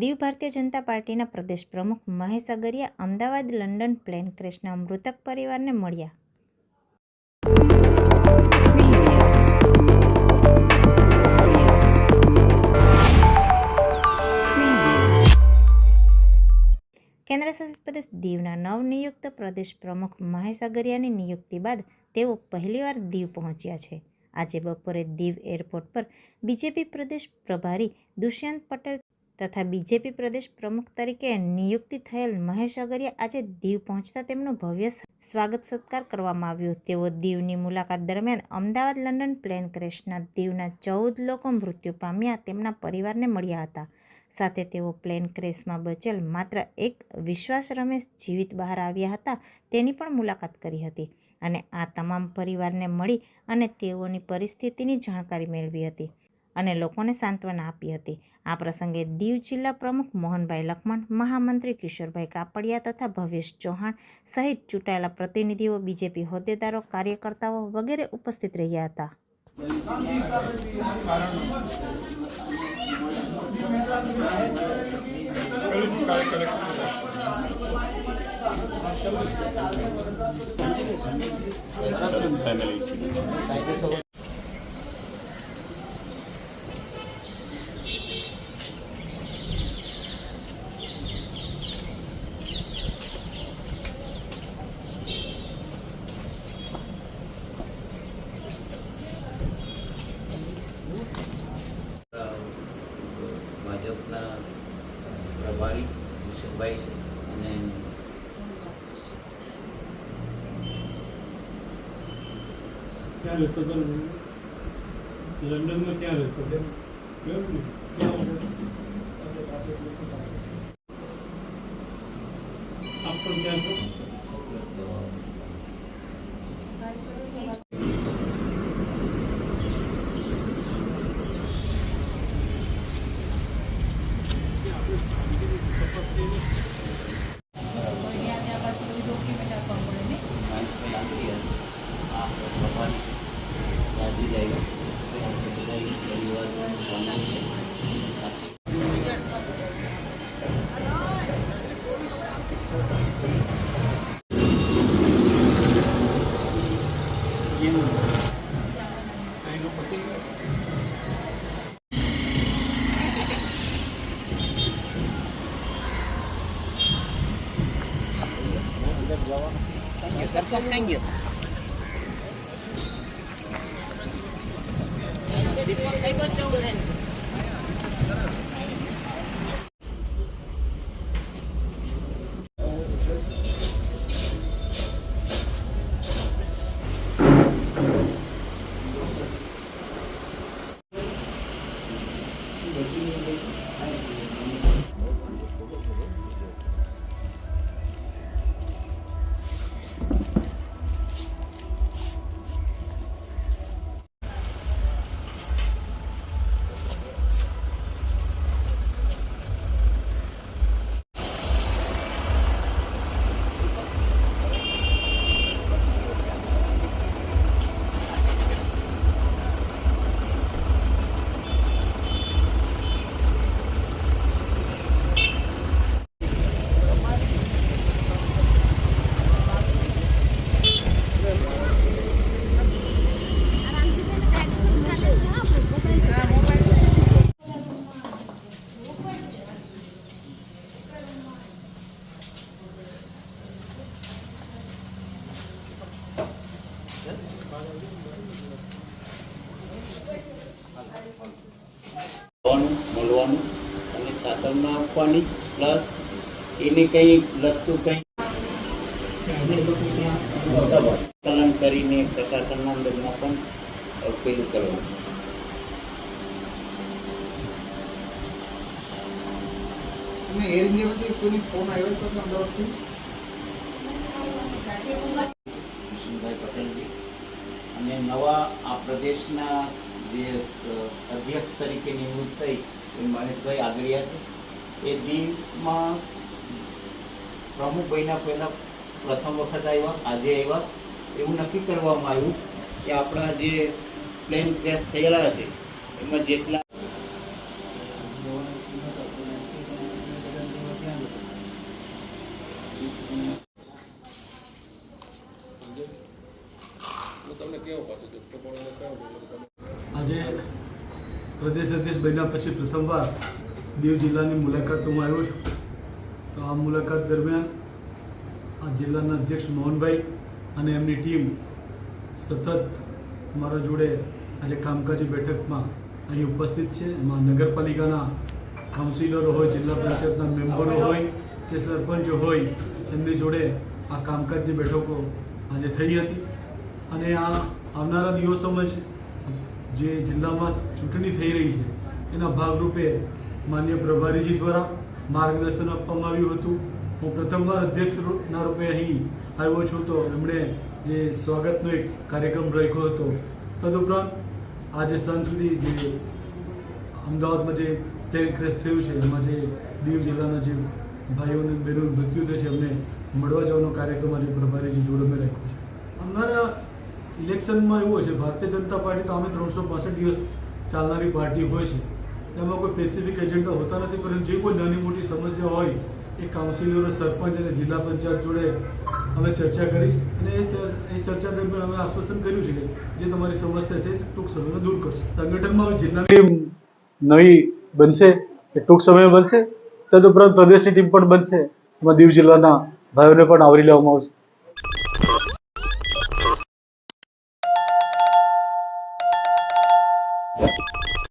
દીવ ભારતીય જનતા પાર્ટીના પ્રદેશ પ્રમુખ મહેશ અગરિયા અમદાવાદ, લંડન, પ્લેન ક્રેશના મૃતક પરિવારને મળ્યા. કેન્દ્રશાસિત પ્રદેશ દીવના નવનિયુક્ત પ્રદેશ પ્રમુખ મહેશ અગરિયાની નિયુક્તિ બાદ તેઓ પહેલીવાર દીવ પહોંચ્યા છે. આજે બપોરે દીવ એરપોર્ટ પર બીજેપી પ્રદેશ પ્રભારી દુષ્યંત પટેલ તથા બીજેપી પ્રદેશ પ્રમુખ તરીકે નિયુક્તિ થયેલ મહેશ અગરિયા આજે દીવ પહોંચતા તેમનું ભવ્ય સ્વાગત સત્કાર કરવામાં આવ્યું. તેઓ દીવની મુલાકાત દરમિયાન અમદાવાદ, લંડન, પ્લેન ક્રેશના દીવના ચૌદ લોકો મૃત્યુ પામ્યા તેમના પરિવારને મળ્યા હતા. સાથે તેઓ પ્લેન ક્રેશમાં બચેલ માત્ર એક વિશ્વાસ રમેશ જીવિત બહાર આવ્યા હતા તેની પણ મુલાકાત કરી હતી અને આ તમામ પરિવારને મળી અને તેઓની પરિસ્થિતિની જાણકારી મેળવી હતી. અને લોકોને સાંત્વના આપી હતી. આ પ્રસંગે દીવ જિલ્લા પ્રમુખ મોહનભાઈ લખમણ, મહામંત્રી કિશોરભાઈ કાપડિયા તથા ભવેશ ચૌહાણ સહિત ચૂંટાયેલા પ્રતિનિધિઓ, બીજેપી હોદ્દેદારો, કાર્યકર્તાઓ વગેરે ઉપસ્થિત રહ્યા હતા. પ્રભારી કુશલભાઈ છે અને ક્યાં રહેતો હતો? લંડનમાં ક્યાં રહેતો હતો? ક્યાં આપ પણ ત્યાં છો? cho doanh nghiệp Hãy subscribe không bỏ lỡ મળવાનું અને સાતવના આપવાની પ્લસ એને કંઈ લગતું કંઈ કલન કરીને પ્રશાસનના અંદરમાં પણ પેલું કરવાનું. અને એર ઇન્ડિયામાંથી કોઈની ફોન આવ્યો છે પછી અમદાવાદથી? પટેલજી. અને નવા આ પ્રદેશના જે અધ્યક્ષ તરીકે નિમણૂક થઈ એ મહેશભાઈ આગળિયા છે. એ દીવમાં પ્રમુખભાઈના પહેલાં પ્રથમ વખત આવ્યા, આજે આવ્યા. એવું નક્કી કરવામાં આવ્યું કે આપણા જે પ્લેન ક્રેશ થયેલા છે, એમાં જેટલા તમને કેવું પાછું દુઃખ તો પણ તમે આજે પ્રદેશ અધ્યક્ષ બન્યા પછી પ્રથમવાર દીવ જિલ્લાની મુલાકાત હું આવ્યો છું. તો આ મુલાકાત દરમિયાન આ જિલ્લાના અધ્યક્ષ મોહનભાઈ અને એમની ટીમ સતત મારા જોડે આજે કામકાજી બેઠકમાં અહીં ઉપસ્થિત છે. એમાં નગરપાલિકાના કાઉન્સિલરો હોય, જિલ્લા પંચાયતના મેમ્બરો હોય કે સરપંચો હોય, એમની જોડે આ કામકાજની બેઠકો આજે થઈ હતી. અને આ આવનારા દિવસોમાં જ જે જિલ્લામાં ચૂંટણી થઈ રહી છે, એના ભાગરૂપે માન્ય પ્રભારીજી દ્વારા માર્ગદર્શન આપવામાં આવ્યું હતું. હું પ્રથમવાર અધ્યક્ષના રૂપે અહીં આવ્યો છું તો એમણે જે સ્વાગતનો એક કાર્યક્રમ રાખ્યો હતો, તદુપરાંત આજે સાંજ સુધી જે અમદાવાદમાં જે પ્લેન ક્રેશ થયું છે, એમાં જે દીવ જિલ્લાના જે ભાઈઓને બહેનોનું મૃત્યુ થયું છે, એમને મળવા જવાનો કાર્યક્રમ આજે પ્રભારીજી જોડે રાખ્યો છે. આવનારા ઇલેક્શનમાં એવું હોય છે, ભારતીય જનતા પાર્ટી તો અમે ત્રણસો પાસઠ દિવસ ચાલનારી પાર્ટી હોય છે. એમાં કોઈ સ્પેસિફિક એજન્ડા હોતા નથી, પરંતુ જે કોઈ નાની મોટી સમસ્યા હોય, એ કાઉન્સિલરો સરપંચ અને જિલ્લા પંચાયત જોડે અમે ચર્ચા કરીશ અને એ ચર્ચા દરમિયાન અમે આશ્વાસન કર્યું છે કે જે તમારી સમસ્યા છે ટૂંક સમયમાં દૂર કરશે. સંગઠનમાં હવે જિલ્લાની નવી બનશે, એ ટૂંક સમયમાં બનશે, તદુપરાંત પ્રદેશની ટીમ પણ બનશે, એમાં દીવ જિલ્લાના ભાઈઓને પણ આવરી લેવામાં આવશે.